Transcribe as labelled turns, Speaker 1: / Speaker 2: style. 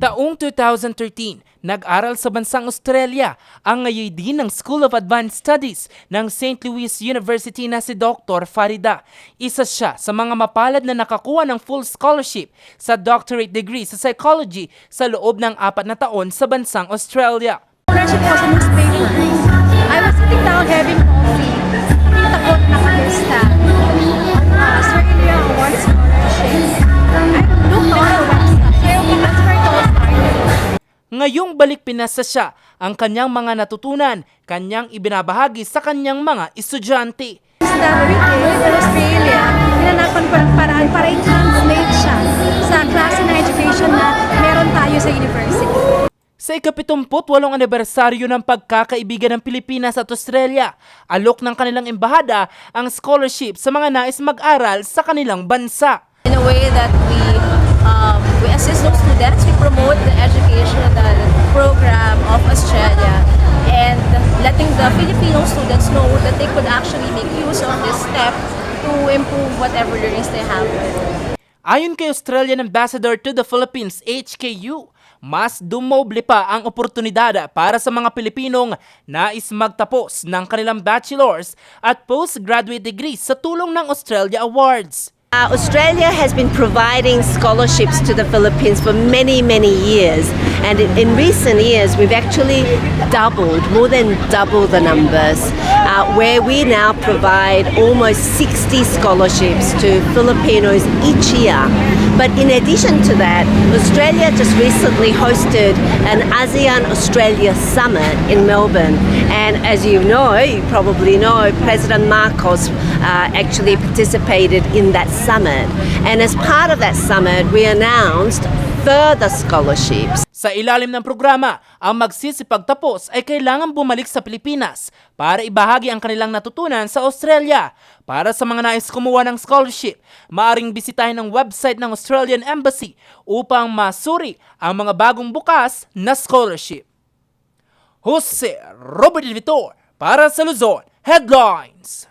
Speaker 1: Taong 2013, nag-aral sa bansang Australia ang ngayon din ng School of Advanced Studies ng St. Louis University na si Dr. Farida. Isa siya sa mga mapalad na nakakuha ng full scholarship sa doctorate degree sa psychology sa loob ng apat na taon sa bansang Australia.
Speaker 2: I was sitting down having
Speaker 1: Ngayong balik Pinasa siya, ang kanyang mga natutunan, kanyang ibinabahagi sa kanyang mga estudyante.
Speaker 2: That we came in Australia, hinanapan ko ng paraan para i-translate siya sa klase ng education na meron tayo sa university.
Speaker 1: Sa ikapitumput walong anibersaryo ng pagkakaibigan ng Pilipinas at Australia, alok ng kanilang embahada ang scholarship sa mga nais mag-aral sa kanilang bansa.
Speaker 3: in a way that we the Filipino students know that they could actually make use of this step to improve whatever learnings they have.
Speaker 1: Ayon kay Australian Ambassador to the Philippines, HKU, mas dumoble pa ang oportunidad para sa mga Pilipinong nais magtapos ng kanilang bachelor's at postgraduate degrees sa tulong ng Australia Awards.
Speaker 4: Uh, Australia has been providing scholarships to the Philippines for many, many years. And in, in recent years, we've actually doubled, more than double the numbers, uh, where we now provide almost 60 scholarships to Filipinos each year. But in addition to that, Australia just recently hosted an ASEAN Australia Summit in Melbourne. And as you know, you probably know, President Marcos uh, actually participated in that summit. And as part of that summit, we announced further scholarships.
Speaker 1: Sa ilalim ng programa, ang magsisipagtapos ay kailangan bumalik sa Pilipinas para ibahagi ang kanilang natutunan sa Australia. Para sa mga nais kumuha ng scholarship, maaring bisitahin ang website ng Australian Embassy upang masuri ang mga bagong bukas na scholarship. Jose Robert Vitor para sa Luzon Headlines.